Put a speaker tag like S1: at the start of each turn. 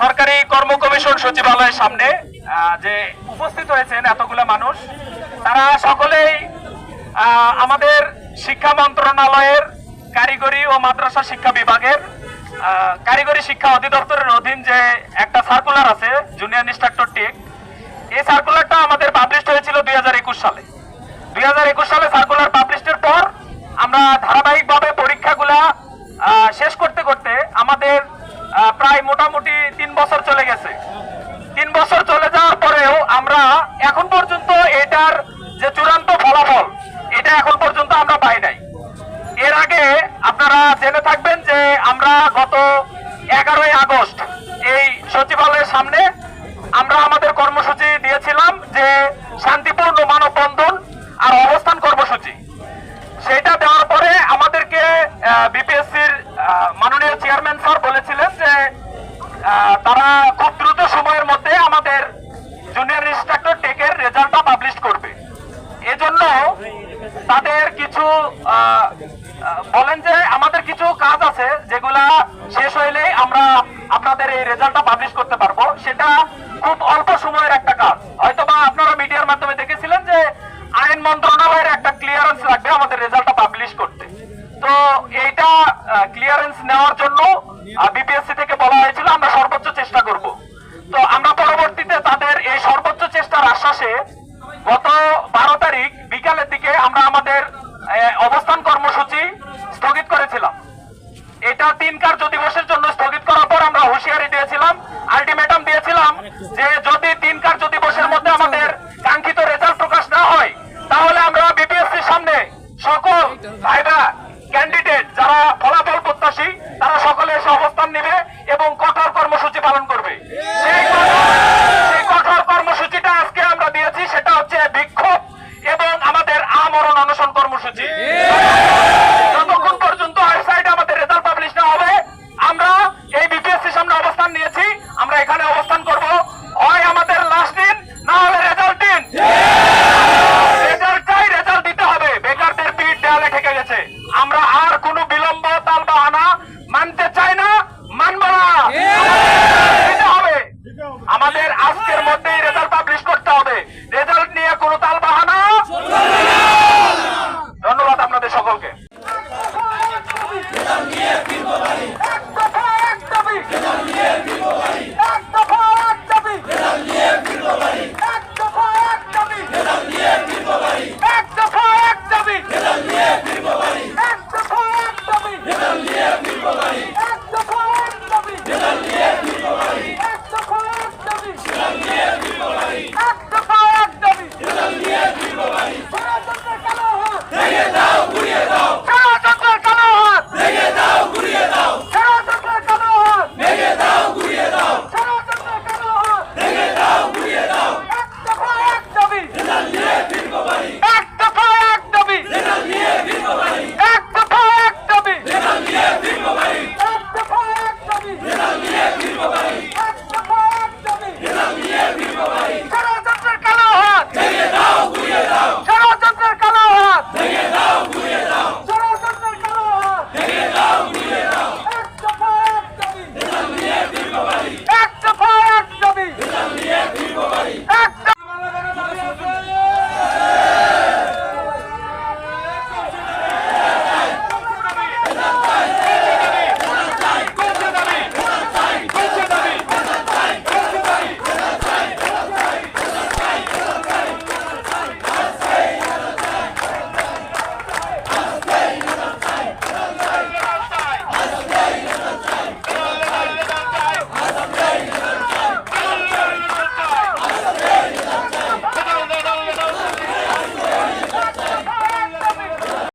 S1: সরকারি কর্ম কমিশন সচিবালয়ের সামনে যে উপস্থিত হয়েছেন এতগুলো মানুষ, তারা সকলেই আমাদের শিক্ষা মন্ত্রণালয়ের কারিগরি ও মাদ্রাসা শিক্ষা বিভাগের কারিগরি শিক্ষা অধিদপ্তরের অধীন যে একটা সার্কুলার আছে জুনিয়র ইনস্ট্রাক্টর টেক এই সার্কুলারটা আমাদের পাবলিশ হয়েছিল দুই হাজার একুশ সালে। দুই হাজার একুশ সালে সার্কুলার বছর চলে যাওয়ার পরেও আমরা এখন পর্যন্ত এটার যে চূড়ান্ত ফলাফল, এটা এখন পর্যন্ত আমরা পাই নাই। এর আগে আপনারা জেনে থাকবেন যে আমরা গত এগারোই আগস্ট এই সচিবালয়ের সামনে আমরা আমাদের কর্মসূচি দিয়েছিলাম যে শান্তিপূর্ণ মানববন্ধন আর অবস্থান কর্মসূচি। সেটা দেওয়ার পরে আমাদেরকে বিপিএসসির মাননীয় চেয়ারম্যান স্যার বলেছিলেন যে তারা খুব দ্রুত সময়ের মধ্যে আমাদের জুনিয়র ইনস্ট্রাক্টর টেকের রেজাল্টটা পাবলিশ করবে এজন্য তাদের কিছু বলেন যে আমাদের কিছু কাজ আছে যেগুলা শেষ হইলে আমরা আপনাদের এই রেজাল্টটা পাবলিশ করতে পারব। সেটা খুব অল্প সময়ের একটা কাজ। হয়তোবা আপনারা মিডিয়ার মাধ্যমে দেখেছিলেন যে আইন মন্ত্রণালয়ের একটা ক্লিয়ারেন্স লাগবে আমাদের রেজাল্টটা পাবলিশ করতে। তো এইটা ক্লিয়ারেন্স নেওয়ার জন্য